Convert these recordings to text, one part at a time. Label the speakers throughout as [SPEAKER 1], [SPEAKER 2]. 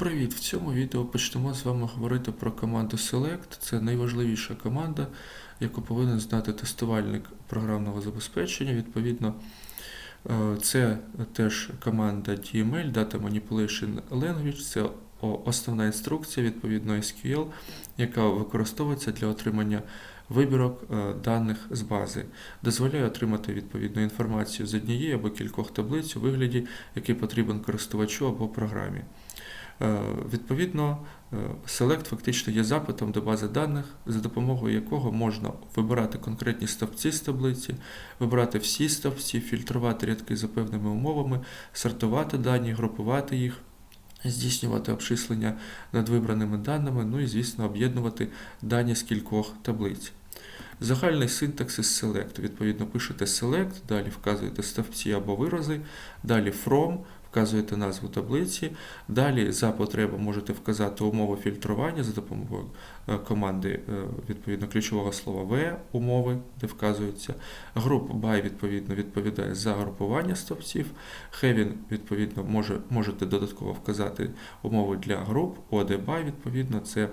[SPEAKER 1] Привіт! В цьому відео почнемо з вами говорити про команду Select. Це найважливіша команда, яку повинен знати тестувальник програмного забезпечення. Відповідно, е, це теж команда DML, Data Manipulation Language, це основна інструкція, відповідно SQL, яка використовується для отримання вибірок е, даних з бази. Дозволяє отримати відповідну інформацію з однієї або кількох таблиць у вигляді, який потрібен користувачу або програмі. Е, Відповідно, е, Select фактично є запитом до бази даних, за допомогою якого можна вибирати конкретні стовпці з таблиці, вибирати всі стовпці, фільтрувати рядки за певними умовами, сортувати дані, групувати їх, здійснювати обчислення над вибраними даними, ну і, звісно, об'єднувати дані з кількох таблиць. Загальний синтаксис Select. Відповідно, пишете Select, далі вказуєте стовпці або вирази, далі From, вказуєте назву таблиці, далі за потреби можете вказати умови фільтрування за допомогою е, команди е, відповідно ключового слова V, умови, де вказуються. Груп by, відповідно, відповідає за групування стовпців. Having, відповідно, може, можете додатково вказати умови для груп. OD by, відповідно, це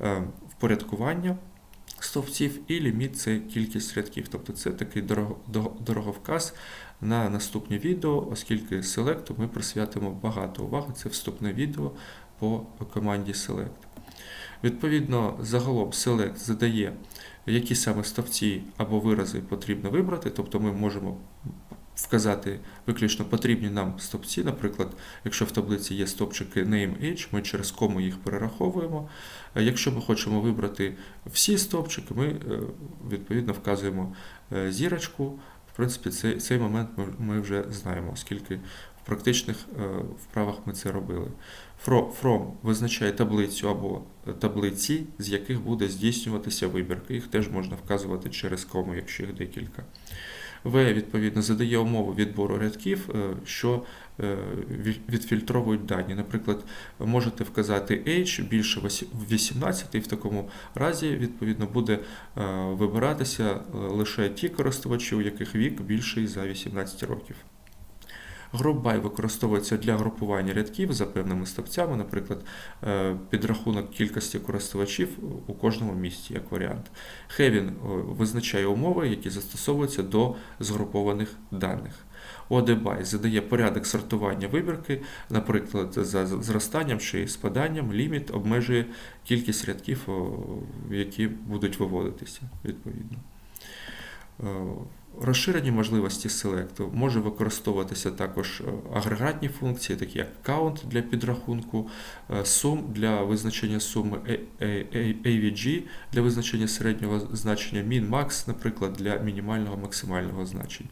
[SPEAKER 1] е, впорядкування стовпців, і ліміт це кількість рядків. Тобто це такий дороговказ на наступні відео, оскільки селекту ми присвятимо багато уваги. Це вступне відео по команді Select. Відповідно, загалом Select задає, які саме стовпці або вирази потрібно вибрати, тобто ми можемо вказати виключно потрібні нам стовпці. Наприклад, якщо в таблиці є стовпчики name age, ми через кому їх перераховуємо. Якщо ми хочемо вибрати всі стовпчики, ми е, відповідно вказуємо е, зірочку. В принципі, цей, цей момент ми, вже знаємо, оскільки в практичних е, вправах ми це робили. From визначає таблицю або таблиці, з яких буде здійснюватися вибірка. Їх теж можна вказувати через кому, якщо їх декілька. В, відповідно, задає умову відбору рядків, е, що е, відфільтровують дані. Наприклад, можете вказати H більше восі- 18, і в такому разі, відповідно, буде е, вибиратися лише ті користувачі, у яких вік більший за 18 років. By використовується для групування рядків за певними стовпцями, наприклад, е, підрахунок кількості користувачів у кожному місці, як варіант. Having е, визначає умови, які застосовуються до згрупованих даних. ODBY задає порядок сортування вибірки, наприклад, за зростанням чи спаданням, ліміт обмежує кількість рядків, які будуть виводитися відповідно. Розширені можливості селекту може використовуватися також е, агрегатні функції, такі як count для підрахунку, е, sum для визначення суми, AVG для визначення середнього значення, min-max, наприклад, для мінімального максимального значень.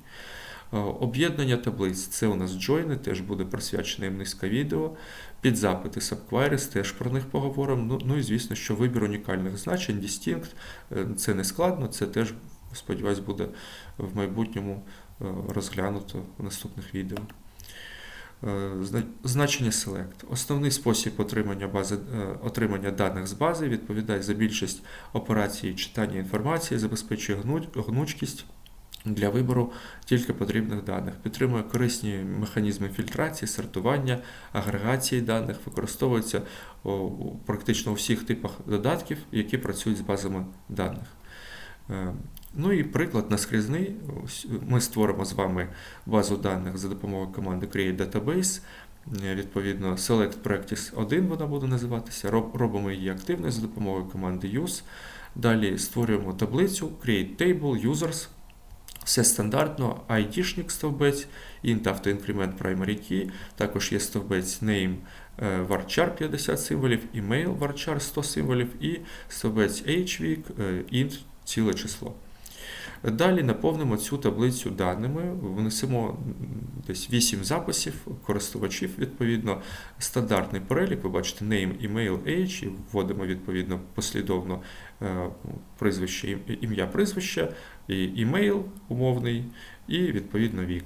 [SPEAKER 1] Е, Об'єднання таблиць це у нас join, теж буде присвячене їм низка відео. Підзапити subqueries, теж про них поговоримо. Ну, ну і звісно, що вибір унікальних значень, distinct, це не складно, це теж, сподіваюсь, буде в майбутньому е, розглянуто в наступних відео. Е, Значення Select. Основний спосіб отримання, бази, е, отримання даних з бази відповідає за більшість операцій читання інформації, забезпечує гнучкість для вибору тільки потрібних даних, підтримує корисні механізми фільтрації, сортування, агрегації даних, використовується практично у всіх типах додатків, які працюють з базами даних. Е, Ну і приклад наскрізний. Ось Ми створимо з вами базу даних за допомогою команди Create Database. Е, Відповідно, Select Practice 1 вона буде називатися. Робимо її активною за допомогою команди Use. Далі створюємо таблицю Create Table Users. Все стандартно, ID-шник стовбець, int автоінкремент primary key, також є стовбець name е, varchar 50 символів, email varchar 100 символів і стовбець hvik е, int ціле число. Далі наповнимо цю таблицю даними, внесемо десь 8 записів користувачів, відповідно, стандартний перелік, ви бачите name, email, age, і вводимо відповідно послідовно е, прізвище, ім'я прізвище, і імейл умовний, і відповідно вік.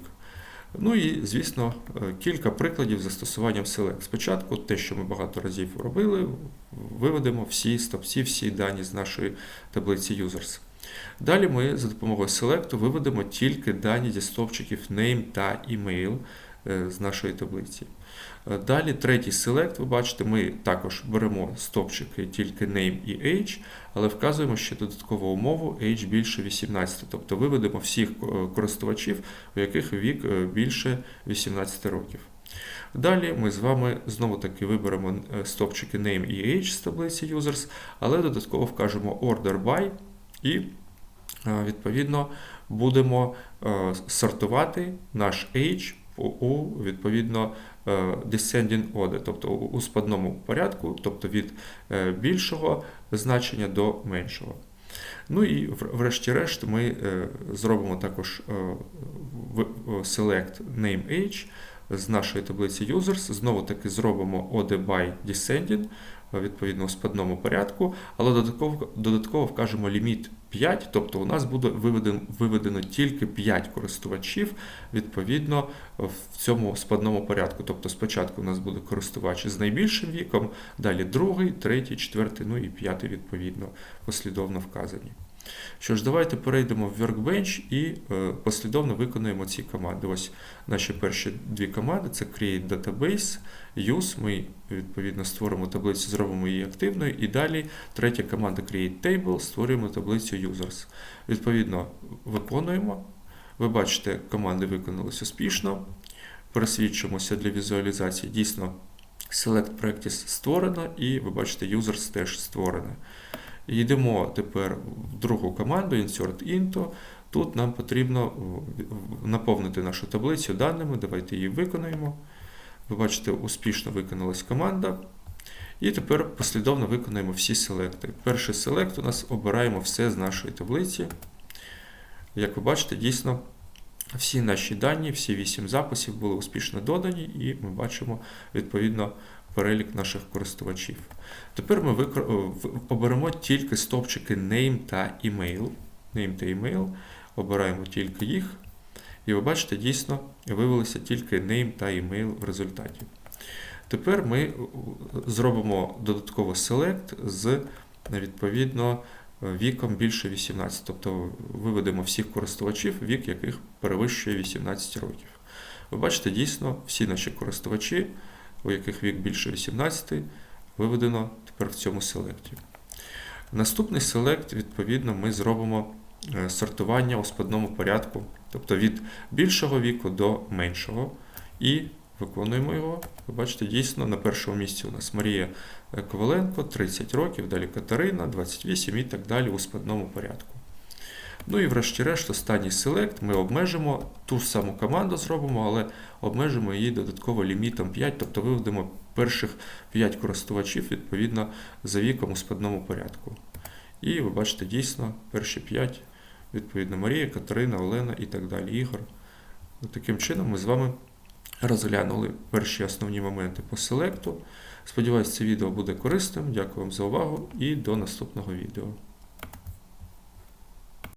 [SPEAKER 1] Ну і, звісно, е, кілька прикладів застосуванням Select. Спочатку те, що ми багато разів робили, виведемо всі стопці, всі дані з нашої таблиці Users. Далі ми за допомогою Select виведемо тільки дані зі стовпчиків name та email е, з нашої таблиці. Е, Далі третій селект, ви бачите, ми також беремо стопчики тільки name і age, але вказуємо ще додаткову умову age більше 18, тобто виведемо всіх е, користувачів, у яких вік більше 18 років. Далі ми з вами знову таки виберемо стопчики name і age з таблиці users, але додатково вкажемо order by і е, відповідно будемо е, сортувати наш age у- відповідно е, descending order, тобто у спадному порядку, тобто від більшого значення до меншого. Ну і врешті-решт ми зробимо також select name age з нашої таблиці users. Знову таки зробимо OD by descending, відповідно у спадному порядку, але додатково, додатково вкажемо ліміт 5, тобто у нас буде виведено, виведено тільки 5 користувачів відповідно в цьому спадному порядку. Тобто спочатку у нас буде користувач з найбільшим віком, далі другий, третій, четвертий, ну і п'ятий відповідно послідовно вказані. Що ж, давайте перейдемо в Workbench і е, послідовно виконуємо ці команди. Ось наші перші дві команди це Create Database, Use. Ми відповідно створимо таблицю, зробимо її активною. І далі третя команда Create Table, створюємо таблицю Users. Відповідно, виконуємо. Ви бачите, команди виконалися успішно. Пересвідчимося для візуалізації. Дійсно, Select Practice створено, і ви бачите, Users теж створене. Йдемо тепер в другу команду Insert Into. Тут нам потрібно наповнити нашу таблицю даними. Давайте її виконаємо. Ви бачите, успішно виконалась команда. І тепер послідовно виконаємо всі селекти. Перший селект у нас обираємо все з нашої таблиці. Як ви бачите, дійсно всі наші дані, всі 8 записів були успішно додані, і ми бачимо відповідно перелік наших користувачів. Тепер ми викр- оберемо тільки стовпчики name та email. Name та email. Обираємо тільки їх. І ви бачите, дійсно виявилися тільки name та email в результаті. Тепер ми е, зробимо додатково select з відповідно віком більше 18, тобто виведемо всіх користувачів, вік яких перевищує 18 років. Ви бачите, дійсно, всі наші користувачі, у яких вік більше 18, виведено тепер в цьому селекті. Наступний селект, відповідно, ми зробимо е, сортування у спадному порядку, тобто від більшого віку до меншого. І виконуємо його. Ви бачите, дійсно, на першому місці у нас Марія Коваленко, 30 років, далі Катерина, 28 і так далі у складному порядку. Ну і врешті-решт, останній селект ми обмежимо ту ж саму команду зробимо, але обмежимо її додатково лімітом 5, тобто виведемо перших 5 користувачів відповідно за віком у складному порядку. І ви бачите, дійсно, перші 5, відповідно, Марія, Катерина, Олена і так далі, Ігор. Таким чином ми з вами розглянули перші основні моменти по селекту. Сподіваюсь, це відео буде корисним. Дякую вам за увагу і до наступного відео.